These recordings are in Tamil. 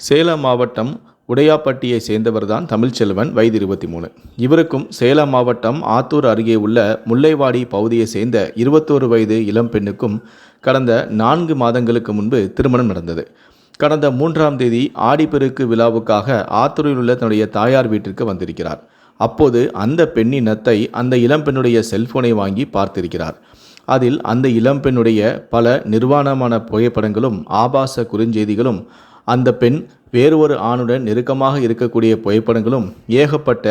சேலம் மாவட்டம் உடையாப்பட்டியை சேர்ந்தவர்தான் தமிழ்ச்செல்வன் வயது இருபத்தி மூணு இவருக்கும் சேலம் மாவட்டம் ஆத்தூர் அருகே உள்ள முல்லைவாடி பகுதியை சேர்ந்த இருபத்தோரு வயது இளம்பெண்ணுக்கும் கடந்த நான்கு மாதங்களுக்கு முன்பு திருமணம் நடந்தது. கடந்த மூன்றாம் தேதி ஆடிப்பெருக்கு விழாவுக்காக ஆத்தூரில் உள்ள தன்னுடைய தாயார் வீட்டிற்கு வந்திருக்கிறார். அப்போது அந்த பெண்ணின் நத்தை அந்த இளம்பெண்ணுடைய செல்போனை வாங்கி பார்த்திருக்கிறார். அதில் அந்த இளம்பெண்ணுடைய பல நிர்வாணமான புகைப்படங்களும் ஆபாச குறுஞ்செய்திகளும் அந்த பெண் வேறு ஒரு ஆணுடன் நெருக்கமாக இருக்கக்கூடிய புகைப்படங்களும் ஏகப்பட்ட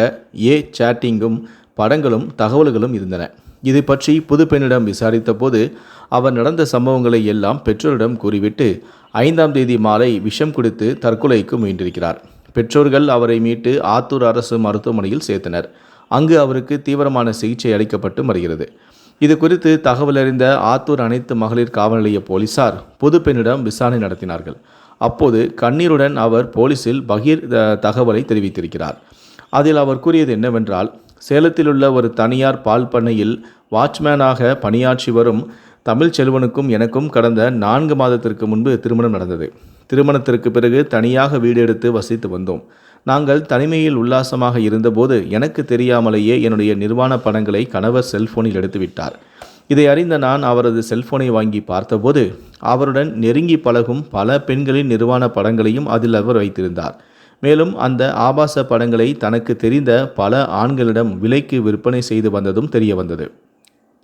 ஏ சேட்டிங்கும் படங்களும் தகவல்களும் இருந்தன. இது பற்றி புது பெண்ணிடம் விசாரித்த போது அவர் நடந்த சம்பவங்களை எல்லாம் பெற்றோரிடம் கூறிவிட்டு ஐந்தாம் தேதி மாலை விஷம் குடித்து தற்கொலைக்கு முயன்றிருக்கிறார். பெற்றோர்கள் அவரை மீட்டு ஆத்தூர் அரசு மருத்துவமனையில் சேர்த்தனர். அங்கு அவருக்கு தீவிரமான சிகிச்சை அளிக்கப்பட்டு வருகிறது. இது குறித்து தகவல் அறிந்த ஆத்தூர் அனைத்து மகளிர் காவல் நிலைய போலீசார் புது பெண்ணிடம் விசாரணை நடத்தினார்கள். அப்போது கண்ணீருடன் அவர் போலீசில் பகீர் த- தகவலை தெரிவித்திருக்கிறார். அதில் அவர் கூறியது என்னவென்றால் சேலத்தில் உள்ள ஒரு தனியார் பால் பண்ணையில் வாட்ச்மேனாக பணியாற்றி வரும் தமிழ் செல்வனுக்கும் எனக்கும் கடந்த நான்கு மாதத்திற்கு முன்பு திருமணம் நடந்தது. திருமணத்திற்கு பிறகு தனியாக வீடு எடுத்து வசித்து வந்தோம். நாங்கள் தனிமையில் உல்லாசமாக இருந்தபோது எனக்கு தெரியாமலேயே என்னுடைய நிர்வாண படங்களை கணவர் செல்போனில் எடுத்துவிட்டார். இதை அறிந்த நான் அவரது செல்போனை வாங்கி பார்த்தபோது அவருடன் நெருங்கி பழகும் பல பெண்களின் நிர்வாண படங்களையும் அதில் அவர் வைத்திருந்தார். மேலும் அந்த ஆபாச படங்களை தனக்கு தெரிந்த பல ஆண்களிடம் விலைக்கு விற்பனை செய்து வந்ததும் தெரிய வந்தது.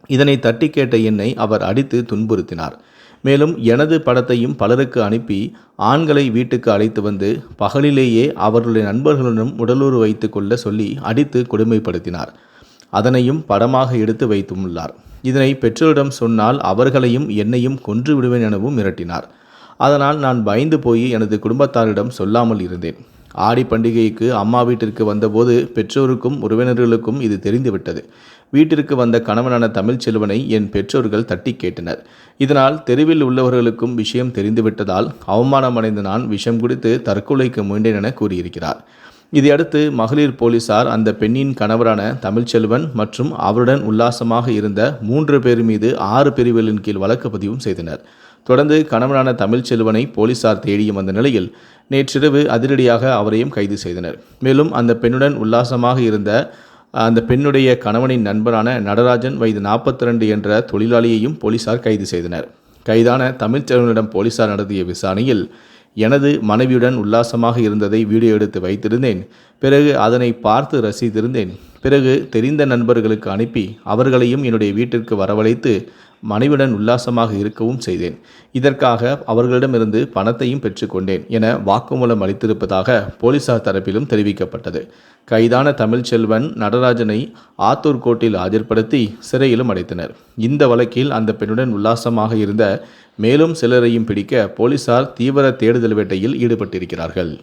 இதனை தட்டி கேட்ட என்னை அவர் அடித்து துன்புறுத்தினார். மேலும் எனது படத்தையும் பலருக்கு அனுப்பி ஆண்களை வீட்டுக்கு அழைத்து வந்து பகலிலேயே அவர்களுடைய நண்பர்களுடன் உடலுறு வைத்து கொள்ள சொல்லி அடித்து கொடுமைப்படுத்தினார். அதனையும் படமாக எடுத்து வைத்துள்ளார். இதனை பெற்றோரிடம் சொன்னால் அவர்களையும் என்னையும் கொன்று விடுவேன் எனவும் மிரட்டினார். அதனால் நான் பயந்து போய் எனது குடும்பத்தாரிடம் சொல்லாமல் இருந்தேன். ஆடி பண்டிகைக்கு அம்மா வீட்டிற்கு வந்தபோது பெற்றோருக்கும் உறவினர்களுக்கும் இது தெரிந்துவிட்டது. வீட்டிற்கு வந்த கணவனான தமிழ்ச்செல்வனை என் பெற்றோர்கள் தட்டி கேட்டனர். இதனால் தெருவில் உள்ளவர்களுக்கும் விஷயம் தெரிந்துவிட்டதால் அவமானமடைந்த நான் விஷம் குடித்து தற்கொலைக்கு முயன்றேன் என கூறியிருக்கிறார். இதையடுத்து மகளிர் போலீசார் அந்த பெண்ணின் கணவரான தமிழ்ச்செல்வன் மற்றும் அவருடன் உல்லாசமாக இருந்த மூன்று பேர் மீது ஆறு பிரிவுகளின் கீழ் வழக்கு பதிவும் செய்தனர். தொடர்ந்து கணவனான தமிழ்ச்செல்வனை போலீசார் தேடியும் வந்த நிலையில் நேற்றிரவு அதிரடியாக அவரையும் கைது செய்தனர். மேலும் அந்த பெண்ணுடன் உல்லாசமாக இருந்த அந்த பெண்ணுடைய கணவனின் நண்பரான நடராஜன் வயது நாற்பத்தி ரெண்டு என்ற தொழிலாளியையும் போலீசார் கைது செய்தனர். கைதான தமிழ்ச்செல்வனிடம் போலீசார் நடத்திய விசாரணையில் எனது மனைவியுடன் உல்லாசமாக இருந்ததை வீடியோ எடுத்து வைத்திருந்தேன். பிறகு அதனை பார்த்து ரசித்திருந்தேன். பிறகு தெரிந்த நண்பர்களுக்கு அனுப்பி அவர்களையும் என்னுடைய வீட்டிற்கு வரவழைத்து மனைவியுடன் உல்லாசமாக இருக்கவும் செய்தேன். இதற்காக அவர்களிடமிருந்து பணத்தையும் பெற்றுக்கொண்டேன் என வாக்குமூலம் அளித்திருப்பதாக போலீசார் தரப்பிலும் தெரிவிக்கப்பட்டது. கைதான தமிழ்ச்செல்வன் நடராஜனை ஆத்தூர் கோர்ட்டில் ஆஜர்படுத்தி சிறையிலும் அடைத்தனர். இந்த வழக்கில் அந்த பெண்ணுடன் உல்லாசமாக இருந்த மேலும் சிலரையும் பிடிக்க போலீசார் தீவிர தேடுதல் வேட்டையில் ஈடுபட்டிருக்கிறார்கள்.